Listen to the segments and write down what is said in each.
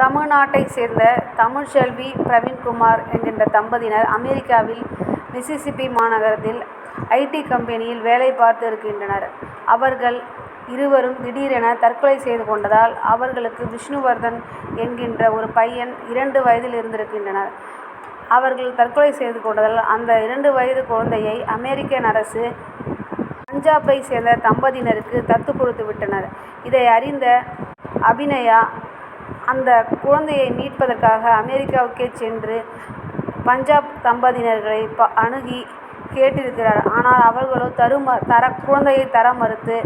தமிழ்நாட்டைச் சேர்ந்த தமிழ்ச்செல்வி பிரவீன்குமார் என்கின்ற தம்பதியினர் அமெரிக்காவில் மிசிசிப்பி மாநகரத்தில் ஐடி கம்பெனியில் வேலை பார்த்து இருக்கின்றனர். அவர்கள் இருவரும் திடீரென தற்கொலை செய்து கொண்டதால் அவர்களுக்கு விஷ்ணுவர்தன் என்கின்ற ஒரு பையன் இரண்டு வயதில் இருந்திருக்கின்றனர். அவர்கள் தற்கொலை செய்து கொண்டதால் அந்த இரண்டு வயது குழந்தையை அமெரிக்கன் அரசு பஞ்சாபை சேர்ந்த தம்பதியினருக்கு தத்து கொடுத்து விட்டனர். இதை அறிந்த அபிநயா அந்த குழந்தையை மீட்பதற்காக அமெரிக்காவுக்கே சென்று பஞ்சாப் தம்பதியினர்களை ப அணுகி கேட்டிருக்கிறார். ஆனால் அவர்களோ தரும தர குழந்தையை தர மறுத்து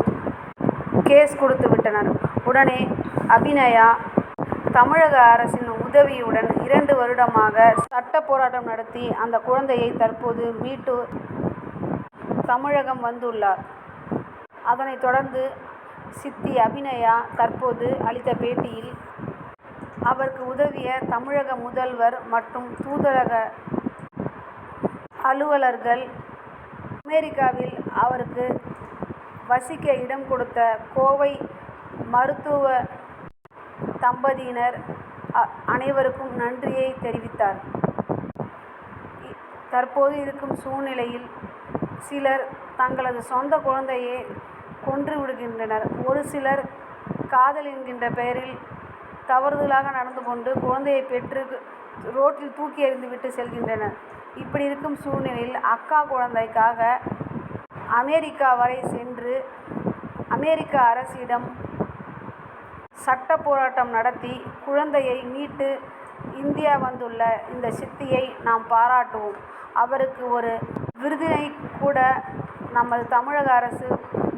கேஸ் கொடுத்து விட்டனர். உடனே அபிநயா தமிழக அரசின் உதவியுடன் இரண்டு வருடமாக சட்டப் போராட்டம் நடத்தி அந்த குழந்தையை தற்போது மீட்டு தமிழகம் வந்துள்ளார். அதனைத் தொடர்ந்து சித்தி அபிநயா தற்போது அளித்த பேட்டியில் உதவிய தமிழக முதல்வர் மற்றும் தூதரக அலுவலர்கள் அமெரிக்காவில் அவருக்கு வசிக்க இடம் கொடுத்த கோவை மருத்துவ தம்பதியினர் அனைவருக்கும் நன்றியை தெரிவித்தார். தற்போது இருக்கும் சூழ்நிலையில் சிலர் தங்களது சொந்த குழந்தையை கொன்று விடுகின்றனர். ஒரு சிலர் காதல் என்கின்ற பெயரில் தவறுதலாக நடந்து கொண்டு குழந்தையை பெற்று ரோட்டில் தூக்கி எறிந்து விட்டு செல்கின்றனர். இப்படி இருக்கும் சூழ்நிலையில் அக்கா குழந்தைக்காக அமெரிக்கா வரை சென்று அமெரிக்க அரசிடம் சட்டப் போராட்டம் நடத்தி குழந்தையை மீட்டு இந்தியா வந்துள்ள இந்த சித்தியை நாம் பாராட்டுவோம். அவருக்கு ஒரு விருதினை கூட நமது தமிழக அரசு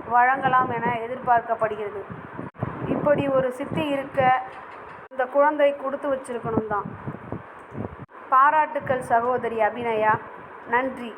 வழங்கலாம் என எதிர்பார்க்கப்படுகிறது. இப்படி ஒரு சித்தி இருக்க அந்த குழந்தை கொடுத்து வச்சிருக்கணும் தான். பாராட்டுக்கள் சகோதரி அபிநயா. நன்றி.